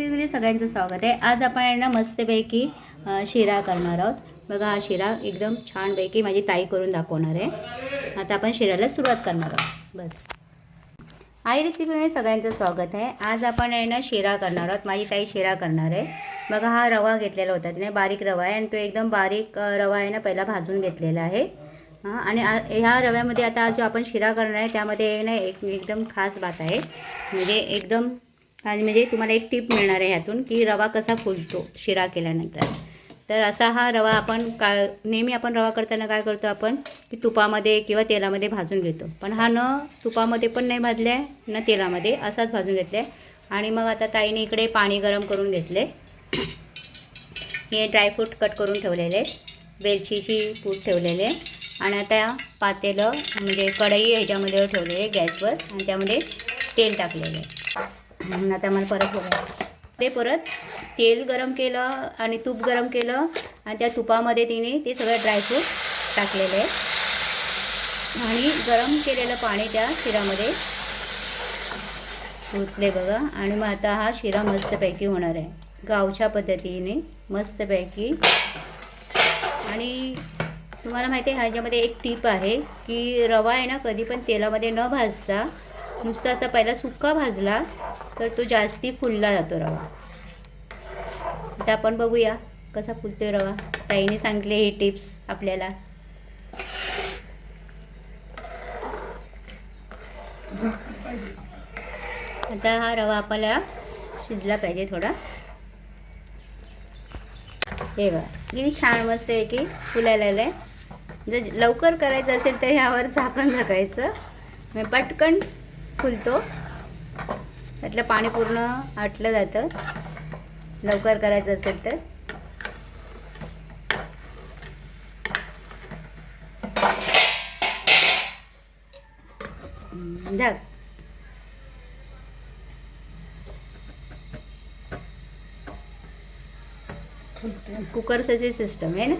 रेसिपीमध्ये सगळ्यांचं स्वागत आहे. आज आपण यांना ना मस्तपैकी शिरा करणार आहोत. बघा हा शिरा एकदम छानपैकी माझी ताई करून दाखवणार आहे. आता आपण शिराला सुरुवात करणार आहोत. बस. आई रेसिपीमध्ये सगळ्यांचं स्वागत आहे. आज आपण आहे ना शिरा करणार आहोत. माझी ताई शिरा करणार आहे. बघा हा रवा घेतलेला होता तिने. बारीक रवा आहे आणि तो एकदम बारीक रवा आहे ना पहिला भाजून घेतलेला आहे. हां आणि ह्या रव्यामध्ये आता जो आपण शिरा करणार आहे त्यामध्ये ना एक एकदम खास बात आहे. म्हणजे एकदम आणि म्हणजे तुम्हाला एक टीप मिळणार आहे ह्यातून की रवा कसा फुलतो शिरा केल्यानंतर. तर असा हा रवा आपण का नेहमी आपण रवा करताना काय करतो आपण की तुपामध्ये किंवा तेलामध्ये भाजून घेतो. पण हा न तुपामध्ये पण नाही भाजला आहे न तेलामध्ये असाच भाजून घेतला आहे आणि मग आता ताईने इकडे पाणी गरम करून घेतले. हे ड्रायफ्रूट कट करून ठेवलेले आहेत. वेलचीची पूड ठेवलेले आणि आता पातेलं म्हणजे कढई ह्याच्यामध्ये ठेवलेले आहे गॅसवर. आणि त्यामध्ये तेल टाकलेलं आहे. आता मला परत बघायचं ते परत तेल गरम केलं आणि तूप गरम केलं आणि त्या तुपामध्ये तिने ते सगळं ड्रायफ्रूट टाकलेले आहे. आणि गरम केलेलं पाणी त्या शिरामध्ये ओतले बघा. आणि मग आता हा शिरा मस्तपैकी होणार आहे. गावच्या पद्धतीने मस्तपैकी. आणि तुम्हाला माहिती आहे ह्याच्यामध्ये एक टीप आहे की रवा आहे ना कधी पण तेलामध्ये न भाजता नुसता असा पहिला सुक्का भाजला तर तो जास्ती फुलला जातो रवा. आता आपण बघूया कसा फुलतोय रवा. ताईने सांगितले हे टिप्स आपल्याला. आता हा रवा आपल्याला शिजला पाहिजे थोडा. हे बघा किती छान मस्त आहे की फुलायला आहे. जर लवकर करायचं असेल तर ह्यावर झाकण झाकायचं. पटकन फुलतो. त्यातलं पाणी पूर्ण आटलं जातं. लवकर करायचं असेल तर. झाक. कुकरचं सिस्टम आहे ना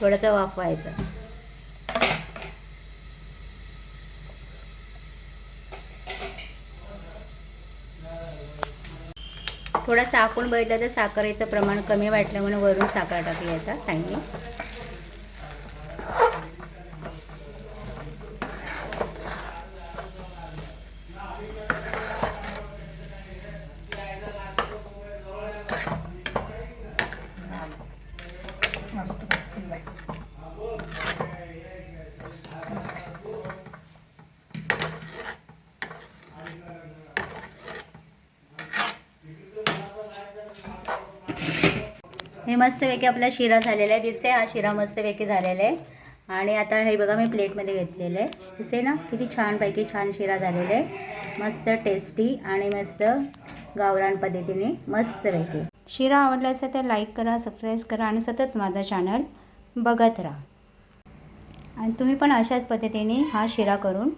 थोडासा वाफवायचा. थोडा आपण बघितलं तर साखरेचं प्रमाण कमी वाटलं म्हणून वरून साखर टाकली आता थँक्यू मस्त फुललाय. हे मस्तपैकी आपला शिरा झालेला आहे दिसते हा शिरा मस्तपैकी झालेला आहे. आणि आता हे बघा मी प्लेटमध्ये घेतलेलं आहे. दिसते ना? किती छानपैकी छान शिरा झालेला आहे. मस्त टेस्टी आणि मस्त गावरान पद्धतीने मस्तपैकी. शिरा आवडला असेल तर लाईक करा सबस्क्राईब करा आणि सतत माझा चॅनल बघत राहा. आणि तुम्ही पण अशाच पद्धतीने हा शिरा करून